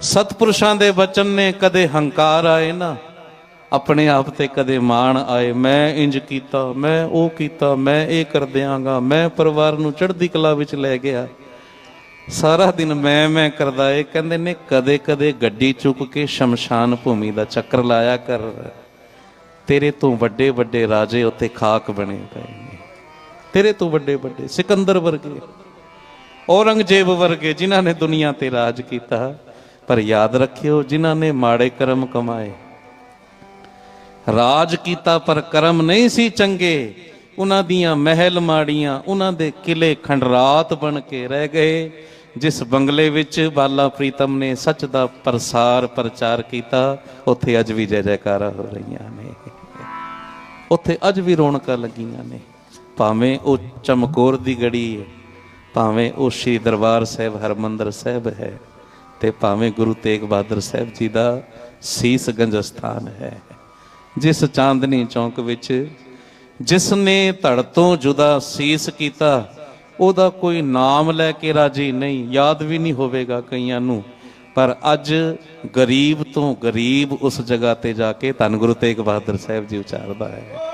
ਸਤਪੁਰਸ਼ਾਂ ਦੇ ਬਚਨ ਨੇ ਕਦੇ ਹੰਕਾਰ ਆਏ ਨਾ, ਆਪਣੇ ਆਪ ਤੇ ਕਦੇ ਮਾਣ ਆਏ। ਮੈਂ ਇੰਜ ਕੀਤਾ, ਮੈਂ ਉਹ ਕੀਤਾ, ਮੈਂ ਇਹ ਕਰ ਦਿਆਂਗਾ, ਮੈਂ ਪਰਿਵਾਰ ਨੂੰ ਚੜ੍ਹਦੀ ਕਲਾ ਵਿੱਚ ਲੈ ਗਿਆ। ਸਾਰਾ ਦਿਨ ਮੈਂ ਮੈਂ ਕਰਦਾ ਏ। ਕਹਿੰਦੇ ਨੇ, ਕਦੇ ਕਦੇ ਗੱਡੀ ਚੁੱਕ ਕੇ ਸ਼ਮਸ਼ਾਨ ਭੂਮੀ ਦਾ ਚੱਕਰ ਲਾਇਆ ਕਰ। ਤੇਰੇ ਤੋਂ ਵੱਡੇ ਵੱਡੇ ਰਾਜੇ ਉੱਤੇ ਖਾਕ ਬਣੇ ਪਏ ਨੇ। ਤੇਰੇ ਤੋਂ ਵੱਡੇ ਵੱਡੇ ਸਿਕੰਦਰ ਵਰਗੇ, ਔਰੰਗਜ਼ੇਬ ਵਰਗੇ ਜਿਨ੍ਹਾਂ ਨੇ ਦੁਨੀਆ ਤੇ ਰਾਜ ਕੀਤਾ। ਪਰ ਯਾਦ ਰੱਖਿਓ ਜਿਨ੍ਹਾਂ ਨੇ ਮਾੜੇ ਕਰਮ ਕਮਾਏ। ਰਾਜ ਕੀਤਾ ਪਰ ਕਰਮ ਨਹੀਂ ਸੀ ਚੰਗੇ। ਉਹਨਾਂ ਦੀਆਂ ਮਹਿਲ ਮਾੜੀਆਂ, ਉਹਨਾਂ ਦੇ ਕਿਲੇ ਖੰਡਰਾਤ ਬਣ ਕੇ ਰਹਿ ਗਏ। ਜਿਸ ਬੰਗਲੇ ਵਿੱਚ ਬਾਲਾ ਪ੍ਰੀਤਮ ਨੇ ਸੱਚ ਦਾ ਪ੍ਰਸਾਰ ਪ੍ਰਚਾਰ ਕੀਤਾ, ਉੱਥੇ ਅੱਜ ਵੀ ਜੈ ਜੈਕਾਰਾਂ ਹੋ ਰਹੀਆਂ ਨੇ। ਉੱਥੇ ਅੱਜ ਵੀ ਰੌਣਕਾਂ ਲੱਗੀਆਂ ਨੇ। ਭਾਵੇਂ ਉਹ ਚਮਕੌਰ ਦੀ ਗੜੀ ਹੈ ਭਾਵੇਂ ਉਹ ਸ਼੍ਰੀ ਦਰਬਾਰ ਸਾਹਿਬ ਹਰਮੰਦਰ ਸਾਹਿਬ ਹੈ। ਤੇ ਭਾਵੇਂ ਗੁਰੂ ਤੇਗ ਬਹਾਦਰ ਸਾਹਿਬ ਜੀ ਦਾ ਸੀਸਗੰਜ ਸਥਾਨ ਹੈ। ਜਿਸ ਚਾਂਦਨੀ ਚੌਂਕ ਵਿੱਚ ਜਿਸ ਨੇ ਧੜ ਤੋਂ ਜੁਦਾ ਸੀਸ ਕੀਤਾ, ਉਹਦਾ ਕੋਈ ਨਾਮ ਲੈ ਕੇ ਰਾਜੀ ਨਹੀਂ, ਯਾਦ ਵੀ ਨਹੀਂ ਹੋਵੇਗਾ ਕਈਆਂ ਨੂੰ। ਪਰ ਅੱਜ ਗਰੀਬ ਤੋਂ ਗਰੀਬ ਉਸ ਜਗ੍ਹਾ ਤੇ ਜਾ ਕੇ ਧੰਨ ਗੁਰੂ ਤੇਗ ਬਹਾਦਰ ਸਾਹਿਬ ਜੀ ਉਚਾਰਦਾ ਹੈ।